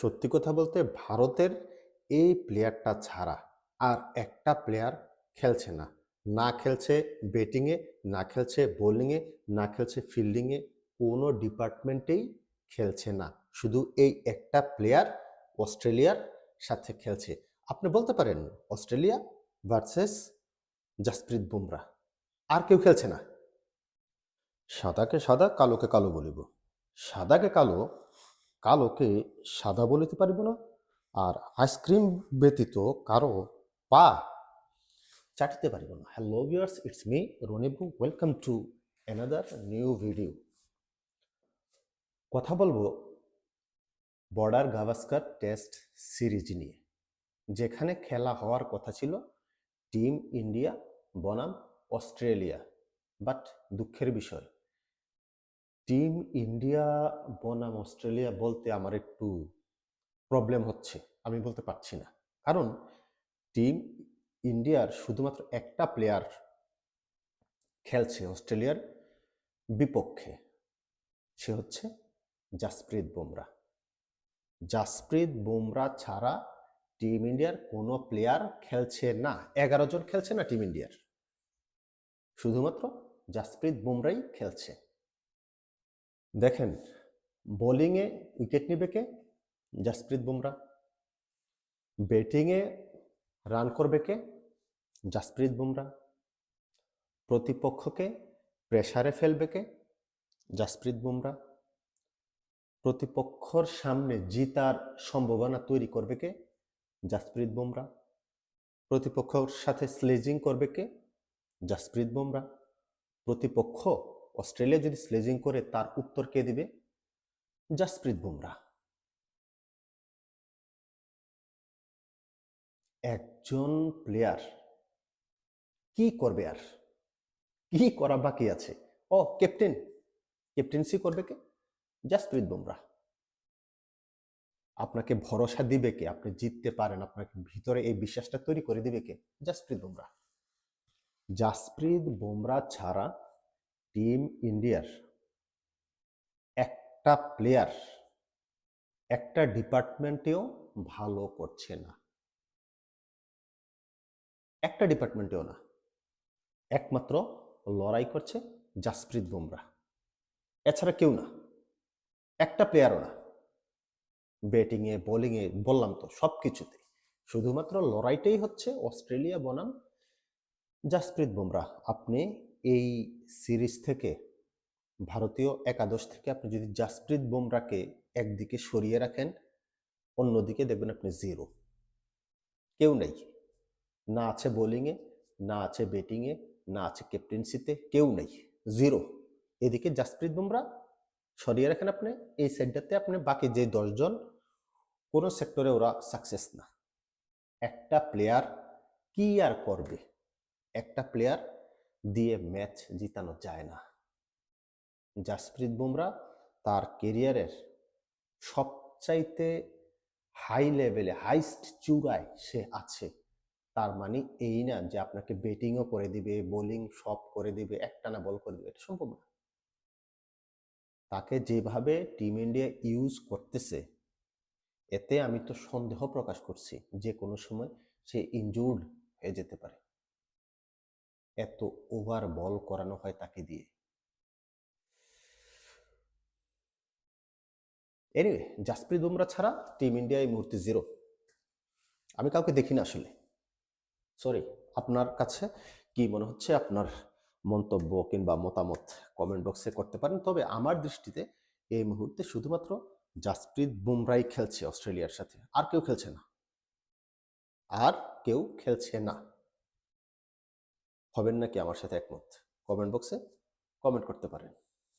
সত্যি কথা বলতে ভারতের এই প্লেয়ারটা ছাড়া আর একটা প্লেয়ার খেলছে না। না খেলছে ব্যাটিংয়ে না খেলছে বোলিংয়ে না খেলছে ফিল্ডিংয়ে কোনো ডিপার্টমেন্টেই খেলছে না। শুধু এই একটা প্লেয়ার অস্ট্রেলিয়ার সাথে খেলছে। আপনি বলতে পারেন অস্ট্রেলিয়া ভার্সেস জাসপ্রীত বুমরা। আর কেউ খেলছে না। সাদাকে সাদা, কালোকে কালো বলিব। সাদাকে কালো কালোকে সাদা বলিতে পারিব না? আর আইসক্রিম ব্যতীত কারও পা চাটিতে পারিব না। Hello viewers it's me রনিবু welcome to another new video কথা বলব বর্ডার গাভাস্কার টেস্ট সিরিজ নিয়ে, যেখানে খেলা হওয়ার কথা ছিল টিম ইন্ডিয়া, বনাম, অস্ট্রেলিয়া। বাট দুঃখের বিষয় টিম ইন্ডিয়া, বনাম অস্ট্রেলিয়া বলতে আমার একটু প্রবলেম হচ্ছে, আমি বলতে পারছি না। কারণ টিম ইন্ডিয়ার শুধুমাত্র একটা প্লেয়ার খেলছে অস্ট্রেলিয়ার বিপক্ষে, সে হচ্ছে জাসপ্রীত বুমরা। জাসপ্রীত বুমরা ছাড়া টিম ইন্ডিয়ার কোনো প্লেয়ার খেলছে না, এগারো জন খেলছে না টিম ইন্ডিয়ার। শুধুমাত্র জাসপ্রীত বুমরাই খেলছে। দেখেন বোলিংয়ে উইকেট নেবে কে? জাসপ্রীত বুমরা ব্যাটিংয়ে রান করবে কে? জাসপ্রীত বুমরা প্রতিপক্ষকে প্রেসারে ফেলবে কে? জাসপ্রীত বুমরা প্রতিপক্ষর সামনে জিতার সম্ভাবনা তৈরি করবে কে? জাসপ্রীত বুমরা প্রতিপক্ষর সাথে স্লেজিং করবে কে? জাসপ্রীত বুমরা প্রতিপক্ষ অস্ট্রেলিয়া যদি স্লেজিং করে, তার উত্তর কে দিবে? জাসপ্রীত বুমরা। একজন প্লেয়ার কি করবে আর? কি করা বাকি আছে? ও ক্যাপ্টেন ক্যাপ্টেন্সি করবে কে? জাসপ্রীত বুমরা। আপনাকে ভরসা দিবে কে? আপনি জিততে পারেন, আপনাকে ভিতরে এই বিশ্বাসটা তৈরি করে দিবে কে? জাসপ্রীত বুমরা। জাসপ্রীত বুমরা ছাড়া টিম ইন্ডিয়ার একটা প্লেয়ার একটা ডিপার্টমেন্টেও ভালো করছে না। একটা ডিপার্টমেন্টেও না। একমাত্র লড়াই করছে জাসপ্রীত বুমরা। এছাড়া কেউ না। একটা প্লেয়ারও না। ব্যাটিংয়ে, বোলিংয়ে বললাম তো সব কিছুতে শুধুমাত্র লড়াইটাই হচ্ছে অস্ট্রেলিয়া বনাম জাসপ্রীত বুমরা। আপনি এই সিরিজ থেকে, ভারতীয় একাদশ থেকে আপনি যদি জাসপ্রীত বুমরাকে একদিকে সরিয়ে রাখেন, অন্যদিকে দেখবেন আপনি জিরো। কেউ নেই। না আছে বোলিংয়ে, না আছে ব্যাটিংয়ে, না আছে ক্যাপ্টেন্সিতে, কেউ নেই। জিরো। এদিকে জাসপ্রীত বুমরা সরিয়ে রাখেন আপনি, এই সাইডটাতে আপনি বাকি যে দশজন কোনো সেক্টরে ওরা সাকসেস না। একটা প্লেয়ার কি আর করবে? একটা প্লেয়ার দিয়ে ম্যাচ জিতানো যায় না। জাসপ্রীত বুমরা তার কেরিয়ারের সবচাইতে হাই লেভেলে, হাইস্ট চূড়ায় সে আছে। তার মানে এই না যে আপনাকে ব্যাটিংও করে দিবে, বোলিং সব করে দিবে, একটানা বল করে দিবে, এটা সম্ভব না। তাকে যেভাবে টিম ইন্ডিয়া ইউজ করতেছে, এতে আমি তো সন্দেহ প্রকাশ করছি যে কোনো সময় সে ইনজুর্ড হয়ে যেতে পারে। এত ওভার বল করানো হয় তাকে দিয়ে। এনিওয়ে জাসপ্রীত বুমরা ছাড়া টিম ইন্ডিয়া এই মুহূর্তে জিরো আমি কাউকে দেখি না আসলে। সরি আপনার কাছে কি মনে হচ্ছে? আপনার মন্তব্য কিংবা মতামত কমেন্ট বক্সে করতে পারেন। তবে আমার দৃষ্টিতে এই মুহূর্তে শুধুমাত্র জাসপ্রীত বুমরাই খেলছে অস্ট্রেলিয়ার সাথে। আর কেউ খেলছে না। আর কেউ খেলছে না। হবেন নাকি আমার সাথে একমত? কমেন্ট বক্সে কমেন্ট করতে পারেন।